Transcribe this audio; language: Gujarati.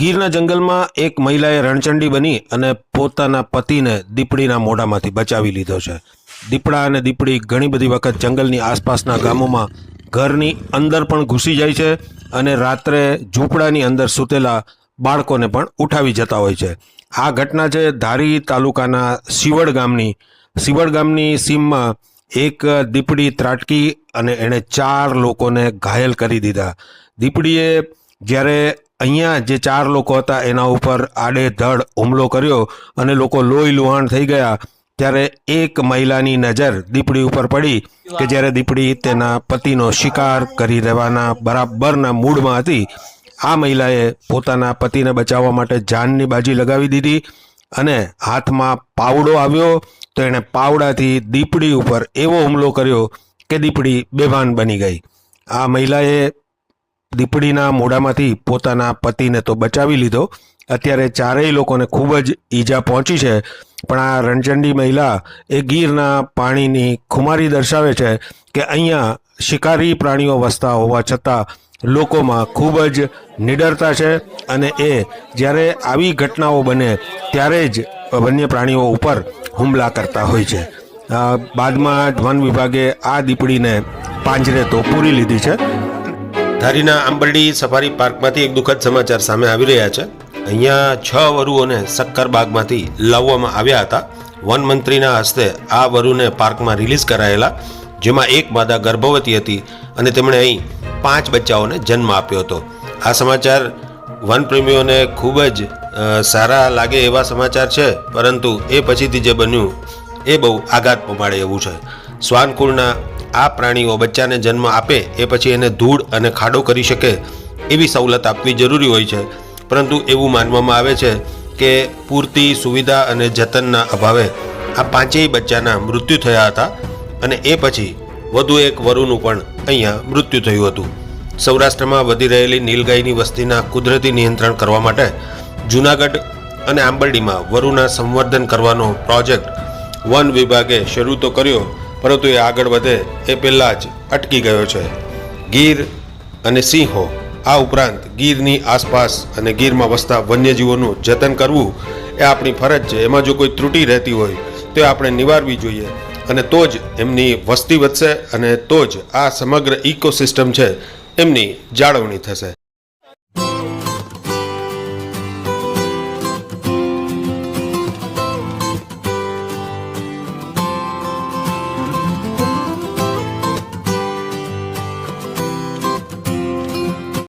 ગીરના જંગલમાં એક મહિલાએ રણચંડી બની અને પોતાના પતિને દીપડીના મોઢામાંથી બચાવી લીધો છે. દીપડા અને દીપડી ઘણી બધી વખત જંગલની આસપાસના ગામોમાં ઘરની અંદર પણ ઘૂસી જાય છે અને રાત્રે ઝૂંપડાની અંદર સૂતેલા બાળકોને પણ ઉઠાવી જતા હોય છે. આ ઘટના છે ધારી તાલુકાના સિવડ ગામની. સિવડ ગામની સીમમાં એક દીપડી ત્રાટકી અને એણે ચાર લોકોને ઘાયલ કરી દીધા. દીપડીએ જ્યારે અહીંયા જે ચાર લોકો હતા, એના ઉપર આડેધડ હુમલો કર્યો અને લોકો લોહી લુહાણ થઈ ગયા, ત્યારે એક મહિલાની નજર દીપડી ઉપર પડી કે જ્યારે દીપડી તેના પતિનો શિકાર કરી રહેવાના બરાબરના મૂડમાં હતી, આ મહિલાએ પોતાના પતિને બચાવવા માટે જાનની બાજી લગાવી દીધી અને હાથમાં પાવડો આવ્યો તો એણે પાવડાથી દીપડી ઉપર એવો હુમલો કર્યો કે દીપડી બેભાન બની ગઈ. આ મહિલાએ દીપડીના મોઢામાંથી પોતાના પતિને તો બચાવી લીધો. અત્યારે ચારેય લોકોને ખૂબ જ ઈજા પહોંચી છે. પણ આ રણચંડી મહિલા એ ગીરના પાણીની ખુમારી દર્શાવે છે કે અહીંયા શિકારી પ્રાણીઓ વસતા હોવા છતાં લોકોમાં ખૂબ જ નિડરતા છે અને એ જ્યારે આવી ઘટનાઓ બને ત્યારે જ વન્ય પ્રાણીઓ ઉપર હુમલા કરતા હોય છે. બાદમાં વન વિભાગે આ દીપડીને પાંજરે તો પૂરી લીધી છે. ધારીના આંબરડી સફારી પાર્કમાંથી એક દુઃખદ સમાચાર સામે આવી રહ્યા છે. અહીંયા છ વરુઓને સક્કરબાગમાંથી લાવવામાં આવ્યા હતા. વન મંત્રીના હસ્તે આ વરુને પાર્કમાં રિલીઝ કરાયેલા, જેમાં એક માદા ગર્ભવતી હતી અને તેમણે અહીં પાંચ બચ્ચાઓને જન્મ આપ્યો હતો. આ સમાચાર વનપ્રેમીઓને ખૂબ જ સારા લાગે એવા સમાચાર છે, પરંતુ એ પછીથી જે બન્યું, એ બહુ આઘાત પમાડે એવું છે. શ્વાનકુળના આ પ્રાણીઓ બચ્ચાને જન્મ આપે એ પછી એને ધૂળ અને ખાડો કરી શકે એવી સવલત આપવી જરૂરી હોય છે. પરંતુ એવું માનવામાં આવે છે કે પૂરતી સુવિધા અને જતનના અભાવે આ પાંચેય બચ્ચાના મૃત્યુ થયા હતા અને એ પછી વધુ એક વરુનું પણ અહીંયા મૃત્યુ થયું હતું. સૌરાષ્ટ્રમાં વધી રહેલી નીલગાયની વસ્તીના કુદરતી નિયંત્રણ કરવા માટે જૂનાગઢ અને આંબરડીમાં વરુના સંવર્ધન કરવાનો પ્રોજેક્ટ વન વિભાગે શરૂ તો કર્યો પરંતુ એ આગળ વધે એ પહેલાં જ અટકી ગયો છે. ગીર અને સિંહો, આ ઉપરાંત ગીરની આસપાસ અને ગીરમાં વસતા વન્યજીવોનું જતન કરવું એ આપણી ફરજ છે. એમાં જો કોઈ ત્રુટિ રહેતી હોય, તો આપણે નિવારવી જોઈએ અને તો જ એમની વસ્તી વધશે અને તો જ આ સમગ્ર ઇકોસિસ્ટમ છે એમની જાળવણી થશે.